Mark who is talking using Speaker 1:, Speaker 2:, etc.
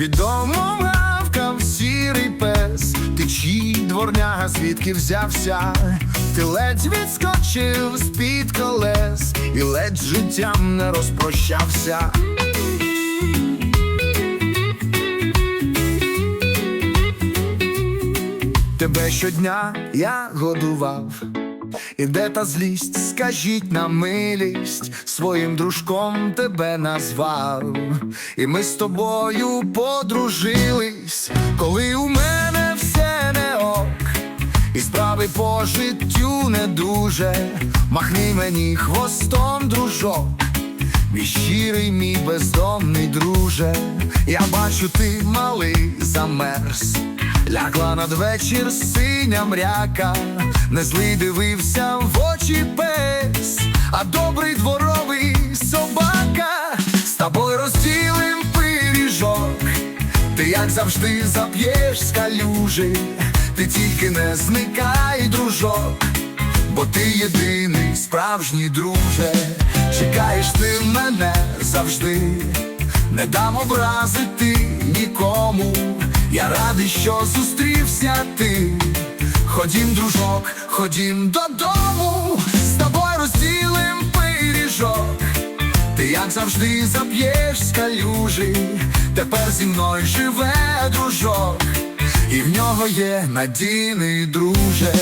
Speaker 1: Під домом гавкав сірий пес, ти чий дворняга звідки взявся, ти ледь відскочив з-під колес і ледь життям не розпрощався. Тебе щодня я годував, і де та злість, скажіть на милість, своїм дружком тебе назвав, і ми з тобою подружились, коли у мене все не ок, і справи по життю не дуже, махни мені хвостом, дружок. Мій щирий, мій бездомний друже, я бачу, ти малий замерз. Лягла надвечір синя мряка, не злий дивився в очі пес, а добрий дворовий собака, з тобою розділим пиріжок, ти як завжди зап'єш з калюжі, ти тільки не зникай, дружок. Бо ти єдиний справжній друже, чекаєш ти мене завжди, не дам образити нікому. Я радий, що зустрівся ти. Ходім, дружок, ходім додому, з тобою розділим пиріжок. Ти як завжди зап'єш з калюжі, тепер зі мною живе дружок, і в нього є надійний друже.